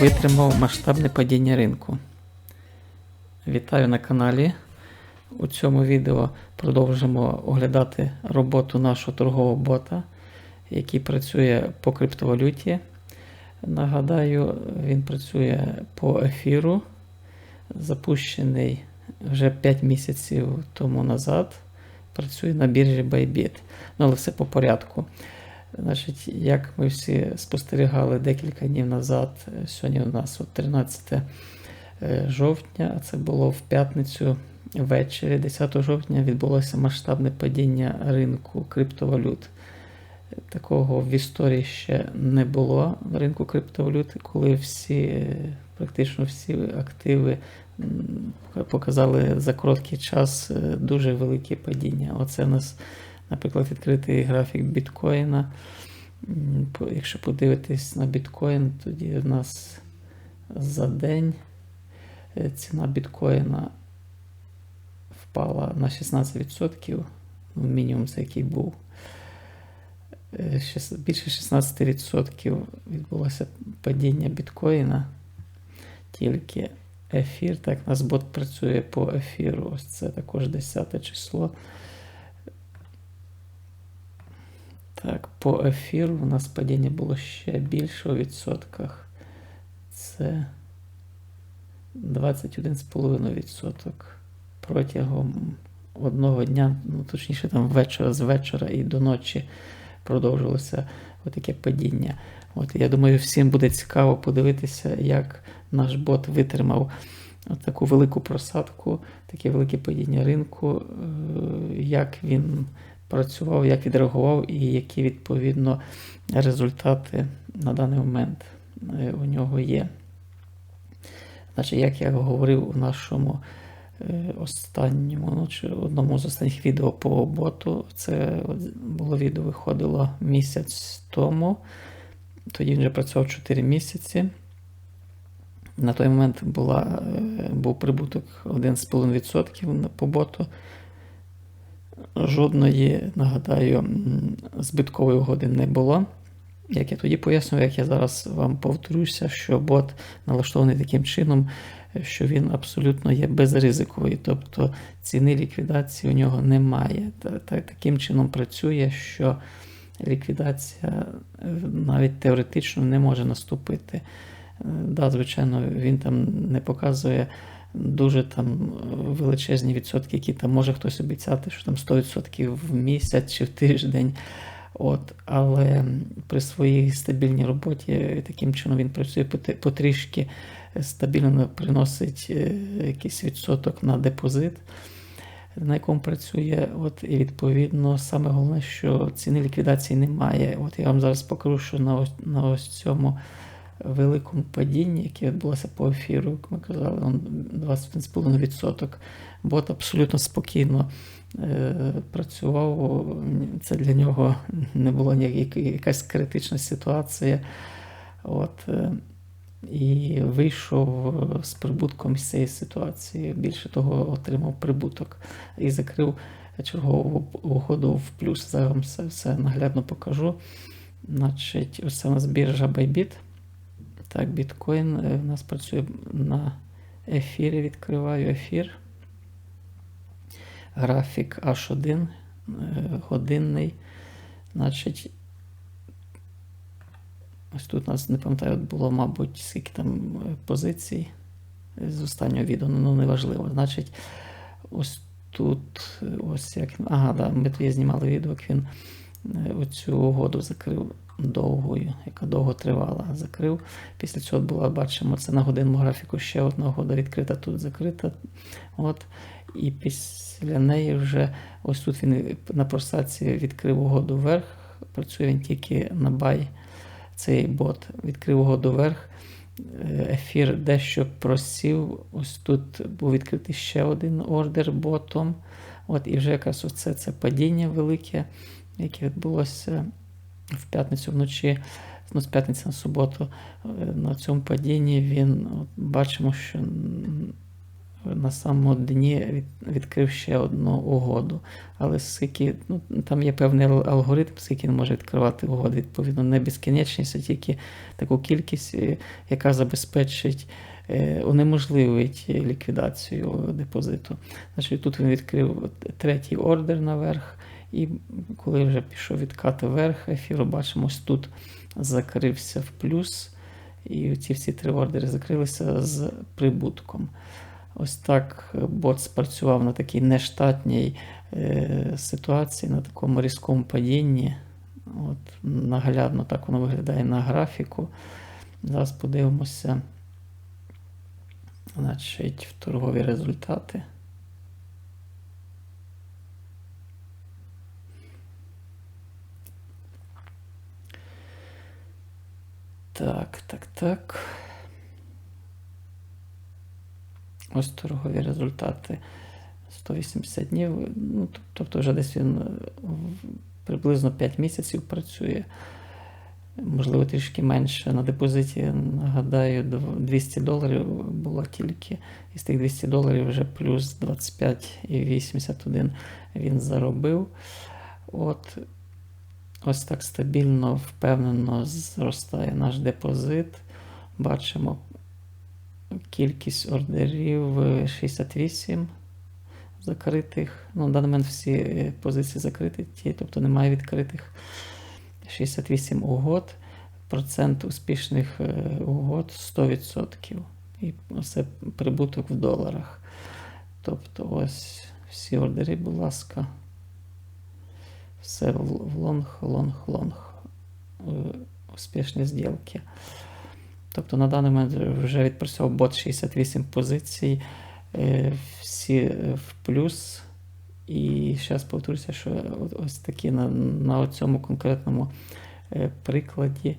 витримав масштабне падіння ринку. Вітаю на каналі. У цьому відео продовжимо оглядати роботу нашого торгового бота, який працює по криптовалюті. Нагадаю, він працює по ефіру, запущений вже 5 місяців тому назад. Працює на біржі Bybit. Ну, але все по порядку. Значить, як ми всі спостерігали декілька днів назад, сьогодні у нас от 13 е, жовтня, а це було в п'ятницю ввечері, 10 жовтня, відбулося масштабне падіння ринку криптовалют. Такого в історії ще не було в ринку криптовалют, коли всі, е, практично всі активи показали за короткий час е, дуже велике падіння. Оце нас Наприклад, відкритий графік біткоїна. Якщо подивитись на біткоін, тоді в нас за день е, ціна біткоїна впала на 16%, ну, мінімум це який був. Е, Більше 16% відбулося падіння біткоїна. Тільки ефір, так, у нас бот працює по ефіру. Ось це також 10 число. Так, по ефіру у нас падіння було ще більше у відсотках. Це 21,5% протягом одного дня, ну точніше там вечора з вечора і до ночі продовжилося отаке падіння. От я думаю, всім буде цікаво подивитися, як наш бот витримав таку велику просадку, таке велике падіння ринку, е, як він працював, як відреагував і які відповідно результати на даний момент е, у нього є. Значить, як я говорив у нашому е, останньому, ну, чи одному з останніх відео по боту, це було відео виходило місяць тому. Тоді він вже працював 4 місяці. На той момент була, е, був прибуток 1,5% по боту. Жодної, нагадаю, збиткової угоди не було. Як я тоді пояснював, як я зараз вам повторюся, що бот налаштований таким чином, що він абсолютно є безризиковий, тобто ціни ліквідації у нього немає. Та- та- Таким чином працює, що ліквідація е, навіть теоретично не може наступити. Е, Да, звичайно, він там не показує дуже там е, величезні відсотки, які там може хтось обіцяти, що там 100% в місяць чи в тиждень. От, але при своїй стабільній роботі таким чином він працює потрішки стабільно приносить е, якийсь відсоток на депозит, на якому працює. От, і відповідно, саме головне, що ціни ліквідації немає. От я вам зараз покажу, що на ось, на ось цьому великому падінні, яке відбулося по ефіру, як ми казали, он 21,5%. Бот абсолютно спокійно е, працював. Це для нього не була якась критична ситуація. От, е, і вийшов з прибутком з цієї ситуації. Більше того, отримав прибуток і закрив чергову угоду в плюс. Зараз все, все наглядно покажу. Значить, ось у нас біржа Bybit. Так, біткоін е, у нас працює на ефірі. Відкриваю ефір. Графік H1 е, годинний. Значить, ось тут нас не пам'ятаю, було, мабуть, скільки там е, позицій з останнього відео, ну неважливо. Значить, ось тут, ось як. Ага, да, ми тоді знімали відео, як він оцю угоду закрив довгою, яка довго тривала, закрив. Після цього була, бачимо, це на годинному графіку ще одна угода відкрита, тут закрита. От. І після неї вже ось тут він на просадці відкрив угоду вверх. Працює він тільки на бай. Цей бот відкрив угоду вверх. Е, Ефір дещо просів. Ось тут був відкритий ще один ордер ботом. От, і вже якраз оце це падіння велике, яке відбулося в п'ятницю вночі, ну, з п'ятниці на суботу. Е, На цьому падінні він от, бачимо, що на самому дні відкрив ще одну угоду. Але скільки, ну, там є певний алгоритм, скільки він може відкривати угоди. Відповідно, не безкінечність, а тільки таку кількість, е, яка забезпечить, е, унеможливить ліквідацію депозиту. Значить, тут він відкрив третій ордер наверх. І коли вже пішов відкати вверх ефіру, бачимо, ось тут закрився в плюс. І ці всі три ордери закрилися з прибутком. Ось так бот спрацював на такій нештатній е, ситуації, на такому різкому падінні. От, наглядно так воно виглядає на графіку. Зараз подивимося значить, в торгові результати. Так, так, так. Ось торгові результати 180 днів. Ну, тобто вже десь він е, приблизно 5 місяців працює. Можливо, трішки менше. На депозиті, нагадаю, 200 доларів було тільки. Із тих 200 доларів вже плюс 25,81 він заробив. От ось так стабільно, впевнено зростає наш депозит. Бачимо кількість ордерів е, 68 закритих. Ну, на даний момент всі е, позиції закриті, тобто немає відкритих 68 угод. Процент успішних е, угод 100%. І це прибуток в доларах. Тобто ось всі ордери, будь ласка. Все в лонг, лонг, лонг. Е, Успішні зділки. Тобто на даний момент вже відпрацьовував бот 68 позицій, е, всі е, в плюс. І зараз повторюся, що ось такі на, на цьому конкретному прикладі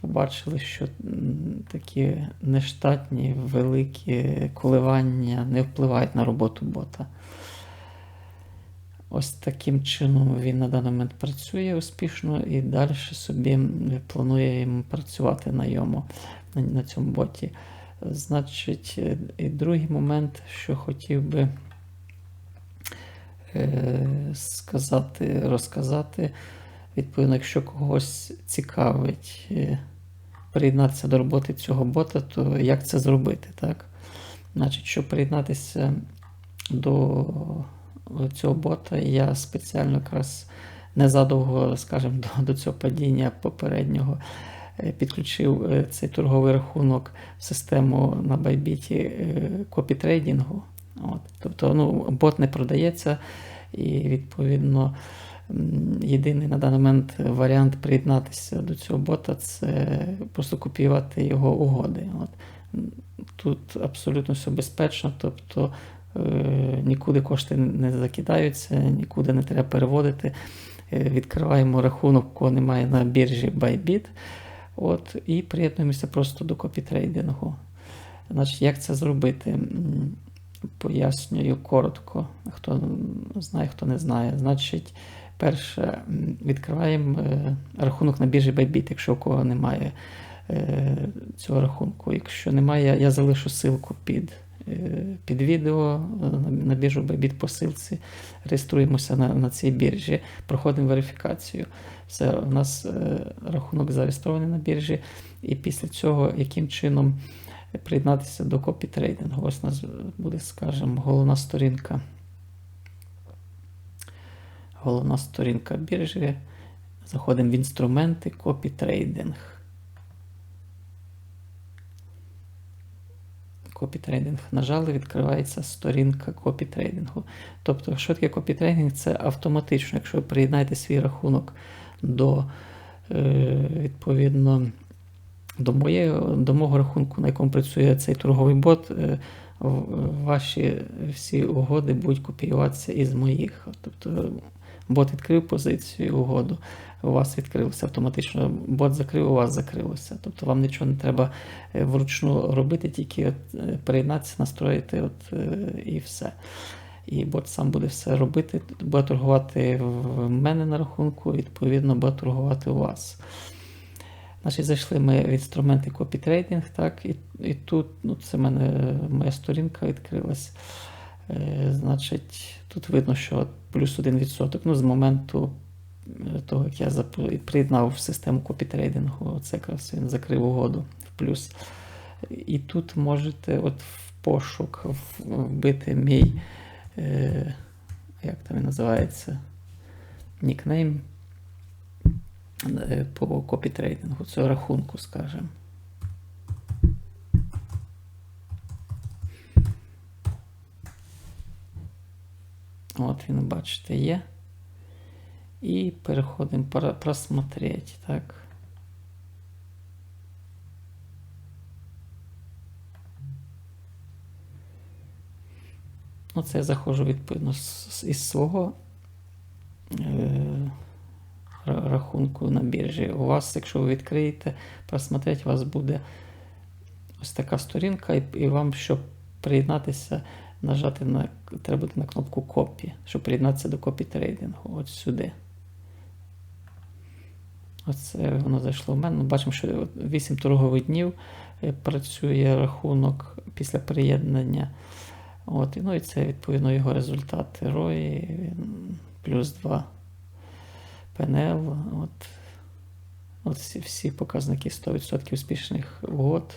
побачили, що такі нештатні великі коливання не впливають на роботу бота. Ось таким чином він на даний момент працює успішно і далі собі планує працювати на йому, на, на цьому боті. Значить, е, і другий момент, що хотів би е, сказати, розказати, відповідно, якщо когось цікавить е, приєднатися до роботи цього бота, то як це зробити? так? Значить, щоб приєднатися до цього бота, я спеціально якраз незадовго, скажімо, до, до цього падіння попереднього е, підключив е, цей торговий рахунок в систему на Bybit е, копітрейдингу. От. Тобто ну, бот не продається, і відповідно єдиний на даний момент варіант приєднатися до цього бота це просто копіювати його угоди. От. Тут абсолютно все безпечно, тобто нікуди кошти не закидаються, нікуди не треба переводити. Е, Відкриваємо рахунок, кого немає на біржі Bybit. От, і приєднуємося просто до копітрейдингу. Значить, як це зробити? Пояснюю коротко, хто знає, хто не знає. Значить, перше, відкриваємо е, рахунок на біржі Bybit, якщо у кого немає е, цього рахунку. Якщо немає, я залишу ссылку під, е, під відео е, на, біржу Bybit по ссылці. Реєструємося на, на цій біржі, проходимо верифікацію. Все, у нас е, рахунок зареєстрований на біржі, і після цього яким чином приєднатися до копітрейдингу. Ось у нас буде, скажімо, головна сторінка. Головна сторінка біржі. Заходимо в інструменти копітрейдинг. Копітрейдинг. Нажали, відкривається сторінка копітрейдингу. Тобто, що таке копітрейдинг? Це автоматично, якщо ви приєднаєте свій рахунок до е, відповідно до, моєї, до мого рахунку, на якому працює цей торговий бот, е, ваші всі угоди будуть копіюватися із моїх. Тобто бот відкрив позицію угоду, у вас відкрилося автоматично, бот закрив, у вас закрилося. Тобто вам нічого не треба е, вручну робити, тільки от, е, приєднатися, настроїти от, е, і все. І бот сам буде все робити, буде торгувати в мене на рахунку, відповідно, буде торгувати у вас. Значить, зайшли ми в інструменти копітрейдинг, так, і, і тут ну, це мене моя сторінка відкрилась. Е, значить, тут видно, що плюс 1%. Ну, з моменту е, того, як я приєднав систему копітрейдингу, це якраз він закрив угоду в плюс. І тут можете от в пошук вбити мій, е, як там він називається, нікнейм по копітрейдингу, цього рахунку, скажімо. От він, бачите, є. І переходимо просмотреть, так. Оце я заходжу відповідно із свого е, рахунку на біржі. У вас, якщо ви відкриєте, просмотреть, у вас буде ось така сторінка, і, і вам, щоб приєднатися, нажати на треба буде на кнопку копі, щоб приєднатися до копі трейдингу. От сюди. Оце воно зайшло в мене. Ну, Бачимо, що 8 торгових днів е, працює рахунок після приєднання. От, ну і це відповідно його результати. ROI плюс 2 ПНЛ. От, от всі, всі показники 100% успішних угод.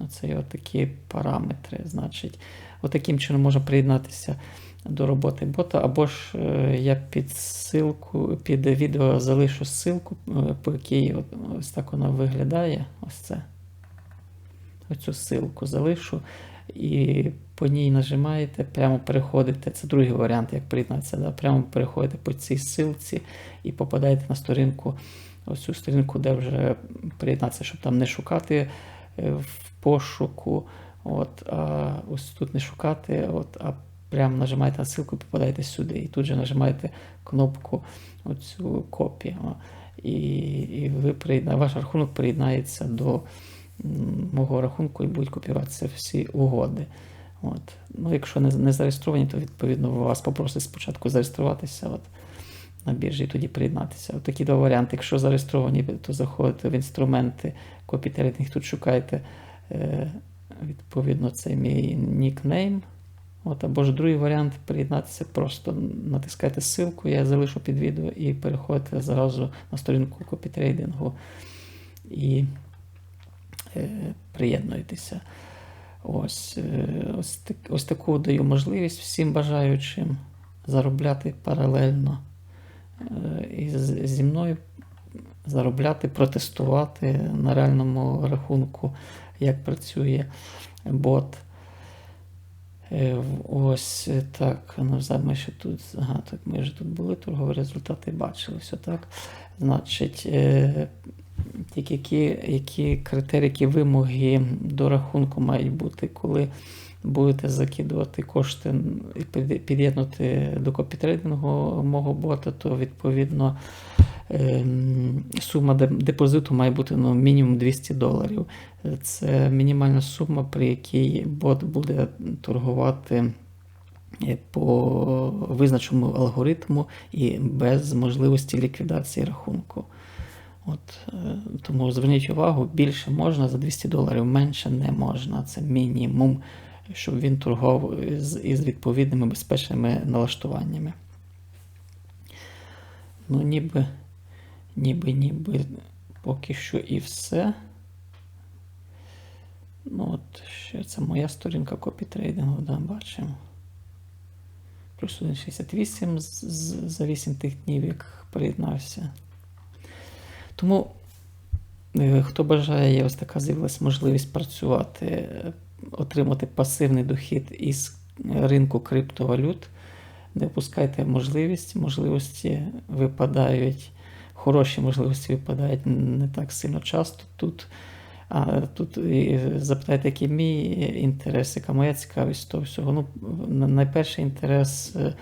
Оце його такі параметри. Значить, отаким чином можна приєднатися до роботи бота, або ж е, я під ссылку, під відео залишу ссылку, е, по якій от, ось так воно виглядає. Ось це. Оцю ссылку залишу. І по ній нажимаєте, прямо переходите. Це другий варіант, як приєднатися. Да? Прямо переходите по цій ссылці і попадаєте на сторінку, ось цю сторінку, де вже приєднатися, щоб там не шукати е, в пошуку. От, а ось тут не шукати, от, а прямо нажимаєте на ссылку і попадаєте сюди. І тут же нажимаєте кнопку оцю копі. І, і ви приєдна... ваш рахунок приєднається до мого рахунку і будуть копіюватися всі угоди. От. Ну, якщо не, не зареєстровані, то відповідно вас попросять спочатку зареєструватися от, на біржі і тоді приєднатися. От такі два варіанти. Якщо зареєстровані, то заходите в інструменти копітрейдинг, тут шукаєте відповідно це мій нікнейм. От, або ж другий варіант приєднатися, просто натискайте ссылку, я залишу під відео і переходите зразу на сторінку копітрейдингу і е, приєднуєтеся. Ось, е, ось, так, ось таку даю можливість всім бажаючим заробляти паралельно е, і зі мною заробляти, протестувати на реальному рахунку, як працює бот. Е, Ось е, так. Ну, ми ще тут. Ага, так ми вже тут були, торгові результати бачили. Все так. Значить, е, які, які критерії, які вимоги до рахунку мають бути, коли будете закидувати кошти і під- під'єднати до копітрейдингу мого бота, то відповідно сума депозиту має бути ну, мінімум 200 доларів. Це мінімальна сума, при якій бот буде торгувати е, по визначеному алгоритму і без можливості ліквідації рахунку. От, е, тому зверніть увагу, більше можна за 200 доларів, менше не можна. Це мінімум, щоб він торгував із, із відповідними безпечними налаштуваннями. Ну, ніби, ніби, ніби поки що і все. Ну, от ще це моя сторінка копітрейдингу, да, бачимо. Плюс 1,68 з- з- за 8 тих днів, як приєднався. Тому, е, хто бажає, є ось така з'явилась можливість працювати, е, отримати пасивний дохід із ринку криптовалют. Не впускайте можливість, можливості випадають, хороші можливості випадають не так сильно часто тут. А тут запитайте, який мій інтерес, яка моя цікавість того всього. Ну, найперший інтерес, е,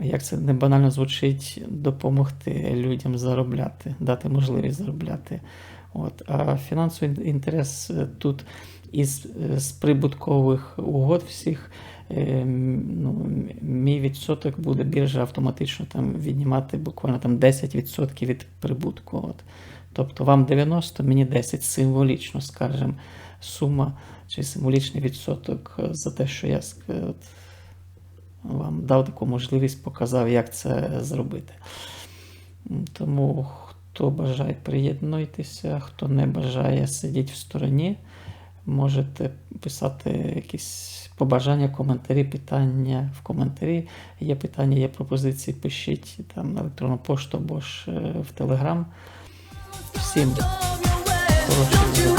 як це не банально звучить, допомогти людям заробляти, дати можливість заробляти. От. А фінансовий інтерес е, тут із е, з прибуткових угод всіх. Е, Ну, мій відсоток буде біржа автоматично там віднімати буквально там 10% від прибутку. От. Тобто вам 90, мені 10 символічно, скажімо, сума чи символічний відсоток за те, що я от, вам дав таку можливість, показав, як це зробити. Тому хто бажає, приєднуйтеся, хто не бажає сидіти в стороні, можете писати якісь побажання, коментарі, питання в коментарі. Є питання, є пропозиції, пишіть там на електронну пошту або ж е, в Телеграм. Всім хорошої